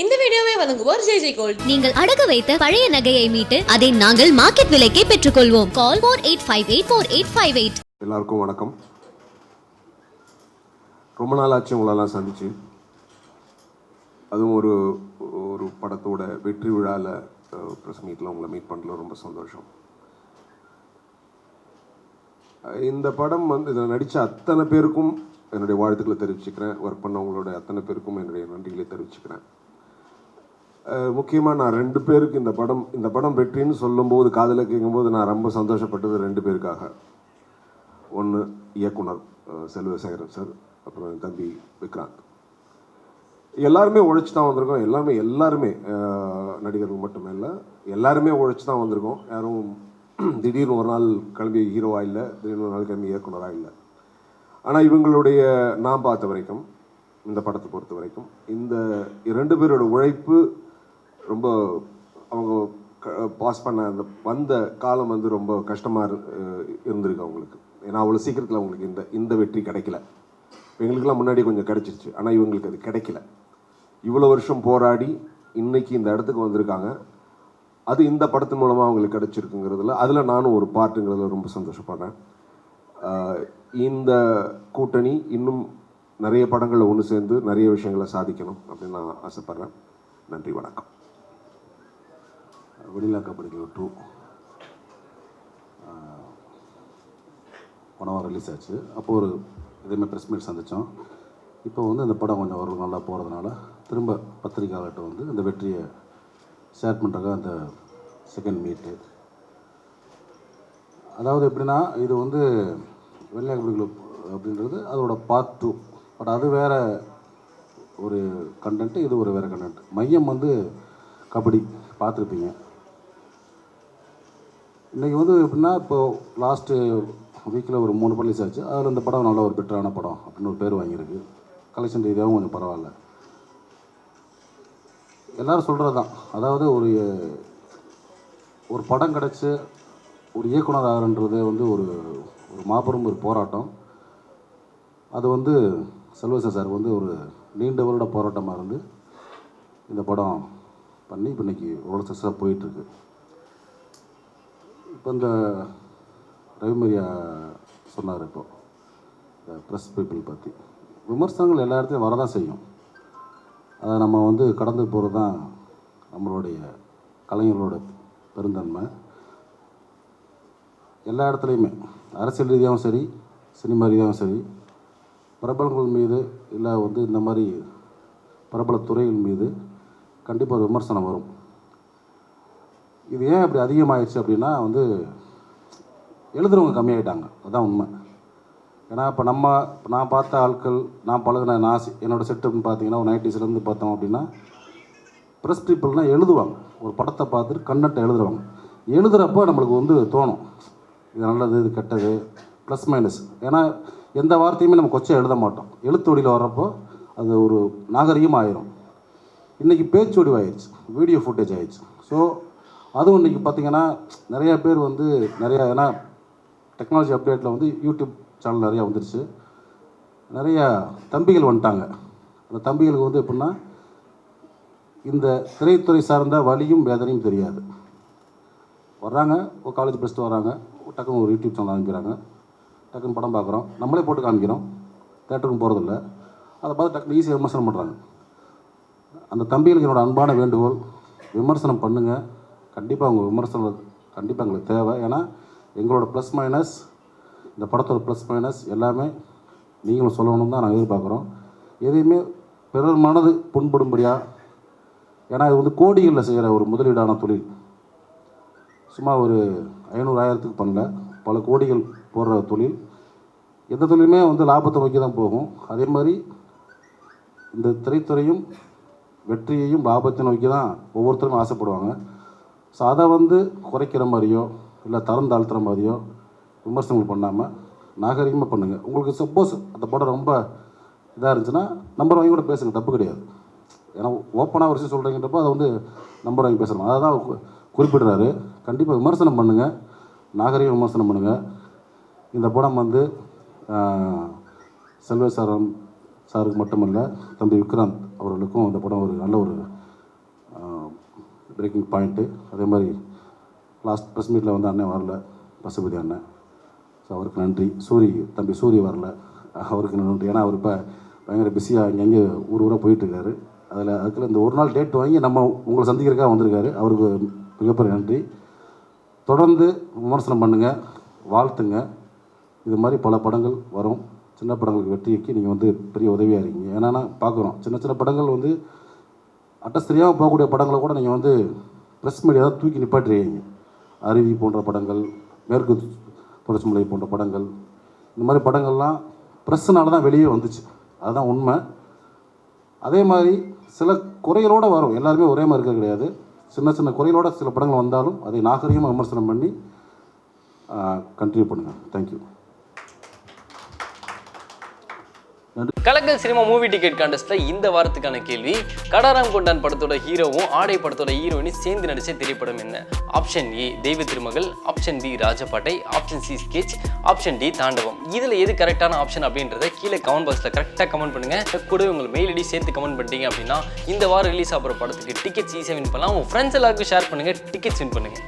இந்த வீடியோவை வழங்குவோர் ஜெய் ஜெய் கோல்ட். நீங்கள் அடகு வைத்த பழைய நகையை மீட்டு அதை நாங்கள் மார்க்கெட் விலைக்கே பெற்றுக்கொள்வோம். Call four eight five eight four eight five eight எல்லாருக்கும் வணக்கம். ரொம்ப நாள் ஆச்சு உங்களெல்லாம் சந்திச்சு. அதுவும் ஒரு ஒரு படத்தோட வெற்றி விழாவில் ப்ரெஸ் மீட்டில் உங்களை மீட் பண்ணல ரொம்ப சந்தோஷம். இந்த படம் வந்து இதில் நடித்த அத்தனை பேருக்கும் என்னுடைய வாழ்த்துக்களை தெரிவிச்சுக்கிறேன். ஒர்க் பண்ணவங்களோட அத்தனை பேருக்கும் என்னுடைய நன்றிகளை தெரிவிச்சுக்கிறேன். முக்கியமாக நான் ரெண்டு பேருக்கு இந்த படம் இந்த படம் வெற்றின்னு சொல்லும்போது காதில் கேட்கும்போது நான் ரொம்ப சந்தோஷப்பட்டது ரெண்டு பேருக்காக. ஒன்று இயக்குனர் செல்வசேகரன் சார் அப்புறம் என் தம்பி விக்ராந்த். எல்லாருமே உழைச்சி தான் வந்திருக்கோம். எல்லாருமே எல்லாருமே நடிகர்கள் மட்டுமே இல்லை எல்லாருமே உழைச்சி தான் வந்திருக்கோம். யாரும் திடீர்னு ஒரு நாள் கிளம்பி ஹீரோவாக இல்லை திடீர்னு ஒரு நாள் கிளம்பி இயக்குனராக இல்லை. ஆனால் இவங்களுடைய நான் பார்த்த வரைக்கும் இந்த படத்தை பொறுத்த வரைக்கும் இந்த இரண்டு பேரோட உழைப்பு ரொம்ப அவங்க பாஸ் பண்ண அந்த வந்த காலம் வந்து ரொம்ப கஷ்டமாக இருந்திருக்கு அவங்களுக்கு. ஏன்னா அவ்வளோ சீக்கிரத்தில் அவங்களுக்கு இந்த இந்த வெற்றி கிடைக்கல. எங்களுக்கெல்லாம் முன்னாடி கொஞ்சம் கிடைச்சிருச்சு. ஆனால் இவங்களுக்கு அது கிடைக்கல. இவ்வளோ வருஷம் போராடி இன்றைக்கி இந்த இடத்துக்கு வந்திருக்காங்க. அது இந்த படத்தின் மூலமாக அவங்களுக்கு கிடச்சிருக்குங்கிறதுல அதில் நானும் ஒரு பார்ட்டுங்கிறதுல ரொம்ப சந்தோஷப்படுறேன். இந்த கூட்டணி இன்னும் நிறைய படங்களில் ஒன்று சேர்ந்து நிறைய விஷயங்களை சாதிக்கணும் அப்படின்னு நான் ஆசைப்பட்றேன். நன்றி வணக்கம். வெண்ணிலா கபடிகள் டூ படம் ரிலீஸ் ஆச்சு. அப்போது ஒரு இதேமாதிரி ப்ரெஸ் மீட் சந்தித்தோம் இப்போ வந்து இந்த படம் கொஞ்சம் ஓரளவு நல்லா போகிறதுனால திரும்ப பத்திரிக்கையாளர்கிட்ட வந்து இந்த வெற்றியை ஷேர் பண்ணுறதுக்காக அந்த செகண்ட் மீட்டு அதாவது எப்படின்னா இது வந்து வெள்ளையா கபடிகள் அப்படின்றது அதோட பார்ட் டூ பட் அது வேற ஒரு கண்டென்ட்டு இது ஒரு வேறு கண்டென்ட் மையம் வந்து கபடி பார்த்துருப்பீங்க. இன்றைக்கி வந்து எப்படின்னா இப்போது லாஸ்ட்டு வீக்கில் ஒரு மூணு படம் ஆச்சு. அதில் இந்த படம் நல்ல ஒரு பெட்டரான படம் அப்படின்னு ஒரு பேர் வாங்கியிருக்கு. கலெக்ஷன் ரீதியாகவும் கொஞ்சம் பரவாயில்ல. எல்லாரும் சொல்கிறது தான் அதாவது ஒரு ஒரு படம் கிடச்சி ஒரு இயக்குனர் ஆகிறன்றது வந்து ஒரு ஒரு மாபெரும் ஒரு போராட்டம். அது வந்து செல்வசன் சார் வந்து ஒரு நீண்ட வருட போராட்டமாக இருந்து இந்த படம் பண்ணி இப்போ இன்னைக்கு ஒரு சக்ஸஸாக போயிட்டுருக்கு இப்போ இந்த ரவிமரியா சொன்னார் இப்போ. இந்த ப்ரெஸ் பீப்புள் பற்றி விமர்சனங்கள் எல்லா இடத்துலையும் வரதான் செய்யும். அதை நம்ம வந்து கடந்து போகிறது தான் நம்மளுடைய கலைஞர்களோட பெருந்தன்மை. எல்லா இடத்துலையுமே அரசியல் ரீதியாகவும் சரி சினிமா ரீதியாகவும் சரி பிரபலங்கள் மீது இல்லை வந்து இந்த மாதிரி பிரபல துறைகள் மீது கண்டிப்பாக ஒரு விமர்சனம் வரும். இது ஏன் அப்படி அதிகமாகிடுச்சு அப்படின்னா வந்து எழுதுறவங்க கம்மியாயிட்டாங்க. அதுதான் உண்மை. ஏன்னா இப்போ நம்ம நான் பார்த்த ஆட்கள் நான் பழகின நான் என்னோடய என்னோட செட்டுன்னு பார்த்தீங்கன்னா ஒரு நைன்டிஸ்லேருந்து பார்த்தோம் அப்படின்னா ப்ரெஸ் பீப்புள்னால் எழுதுவாங்க. ஒரு படத்தை பார்த்துட்டு கண்டென்ட்டை எழுதுவாங்க எழுதுகிறப்போ நம்மளுக்கு வந்து தோணும் இது நல்லது இது கெட்டது ப்ளஸ் மைனஸ் ஏன்னா எந்த வார்த்தையுமே நம்ம கொச்சை எழுத மாட்டோம். எழுத்து வடியில் வர்றப்போ அது ஒரு நாகரிகம் ஆயிரும் இன்றைக்கி பேச்சு வடிவாயிருச்சு வீடியோ ஃபுட்டேஜ் ஆயிடுச்சு. ஸோ அதுவும் இன்றைக்கி பார்த்தீங்கன்னா நிறைய பேர் வந்து நிறையா ஏன்னா டெக்னாலஜி அப்டேட்டில் வந்து யூடியூப் சேனல் நிறையா வந்துருச்சு. நிறையா தம்பிகள் வந்துட்டாங்க. அந்த தம்பிகளுக்கு வந்து எப்படின்னா இந்த திரைத்துறை சார்ந்த வழியும் வேதனையும் தெரியாது. வர்றாங்க ஒரு காலேஜ் படிச்சுட்டு வராங்க டக்குன்னு ஒரு யூடியூப் சேனல் ஆரம்பிக்கிறாங்க. டக்குன்னு படம் பார்க்குறோம் நம்மளே போட்டு காமிக்கிறோம். தேட்டருக்கும் போகிறதில்ல அதை பார்த்து டக்குனு ஈஸியாக விமர்சனம் பண்ணுறாங்க அந்த தம்பிகளுக்கு என்னோட அன்பான வேண்டுகோள் விமர்சனம் பண்ணுங்கள் கண்டிப்பாக உங்கள் விமர்சனம் கண்டிப்பாக எங்களுக்கு தேவை. ஏன்னா எங்களோட ப்ளஸ் மைனஸ் இந்த படத்தோட ப்ளஸ் மைனஸ் எல்லாமே நீங்களும் சொல்லணும் தான் நாங்கள் எதிர்பார்க்குறோம். எதையுமே பிறர் மனது புண்படும்படியாக ஏன்னா இது வந்து கோடிகளில் செய்கிற ஒரு முதலீடான தொழில். சும்மா ஒரு ஐநூறு ஆயிரத்துக்கு பண்ணல. பல கோடிகள் போடுற தொழில். எந்த தொழிலுமே வந்து லாபத்தை நோக்கி தான் போகும். அதே மாதிரி இந்த திரைத்துறையும் வெற்றியையும் லாபத்தை நோக்கி தான் ஒவ்வொருத்தரும் ஆசைப்படுவாங்க. ஸோ அதை வந்து குறைக்கிற மாதிரியோ இல்லை தரம் தாழ்த்துற மாதிரியோ விமர்சனங்கள் பண்ணாமல் நாகரிகமாக பண்ணுங்கள் உங்களுக்கு சப்போஸ் அந்த படம் ரொம்ப இதாக இருந்துச்சுன்னா நம்பர் வாங்கி கூட பேசுங்க தப்பு கிடையாது. ஏன்னா ஓப்பனாக ஒரு விஷயம் சொல்கிறீங்கன்றப்போ அதை வந்து நம்பர் வாங்கி பேசணும் அதை தான் குறிப்பிடுறாரு. கண்டிப்பாக விமர்சனம் பண்ணுங்கள் நாகரிக விமர்சனம் பண்ணுங்கள் இந்த படம் வந்து ஆஹ், செல்வ சாரம் சாருக்கு மட்டுமல்ல தம்பி விக்ராந்த் அவர்களுக்கும் இந்த படம் ஒரு நல்ல ஒரு பிரேக்கிங் பாயிண்ட்டு அதே மாதிரி லாஸ்ட் ப்ரெஸ் மீட்டில் வந்து அண்ணன் வரல. பசுபதி அண்ணன். ஸோ அவருக்கு நன்றி. சூரி தம்பி சூரி வரல. அவருக்கு நன்றி. ஏன்னா அவர் இப்போ பயங்கர பிஸியாக அங்கங்கே ஊர் ஊராக போயிட்டுருக்காரு அதில் அதுக்குள்ள இந்த ஒரு நாள் டேட் வாங்கி நம்ம உங்களை சந்திக்கிறக்காக வந்திருக்காரு. அவருக்கு மிகப்பெரிய நன்றி. தொடர்ந்து விமர்சனம் பண்ணுங்கள் வாழ்த்துங்க. இது மாதிரி பல படங்கள் வரும். சின்ன படங்களுக்கு வெற்றிக்கு நீங்கள் வந்து பெரிய உதவியாக இருக்கீங்க. ஏன்னா பார்க்குறோம். சின்ன சின்ன படங்கள் வந்து அட்ரஸ் தெரியாமல் போகக்கூடிய படங்களை கூட நீங்கள் வந்து ப்ரெஸ் மீடியாவை தூக்கி நிப்பாட்டுறீங்க அருவி போன்ற படங்கள் மேற்கு தொடர்ச்சி மலை போன்ற படங்கள். இந்த மாதிரி படங்கள்லாம் ப்ரெஸ்ஸுனால தான் வெளியே வந்துச்சு. அதுதான் உண்மை. அதே மாதிரி சில குறைகளோடு வரும். எல்லாருமே ஒரே மாதிரி இருக்க கிடையாது. சின்ன சின்ன குறைகளோட சில படங்கள் வந்தாலும் அதை நாகரிகமாக விமர்சனம் பண்ணி கண்டினியூ பண்ணுங்கள் தேங்க்யூ கலக்கல் சினிமா மூவி டிக்கெட் கான்டெஸ்ட்ல இந்த வாரத்துக்கான கேள்வி. கடாராம் கொண்டான் படத்தோட ஹீரோவும் ஆடை படத்தோட ஹீரோயினும் சேர்ந்து நடிச்ச திரைப்படம் என்ன? Option A Deiva Thirumagal. Option B Rajapattai. Option C sketch option D Thandavam. இதுல எது கரெக்டான ஆப்ஷன் அப்படின்றத கீழே கமெண்ட் பாக்ஸ்ல கரெக்டாக கமெண்ட் பண்ணுங்க. கூட உங்கள் மெயில் ஐடி சேர்த்து கமெண்ட் பண்ணிட்டீங்க அப்படின்னா இந்த வாரம் ரிலீஸ் ஆகிற படத்துக்கு டிக்கெட்ஸ் ஈஸியாக வின் பண்ணலாம். உங்க ஃப்ரெண்ட்ஸ் எல்லாருக்கும் ஷேர் பண்ணுங்க டிக்கெட்ஸ் வின் பண்ணுங்க.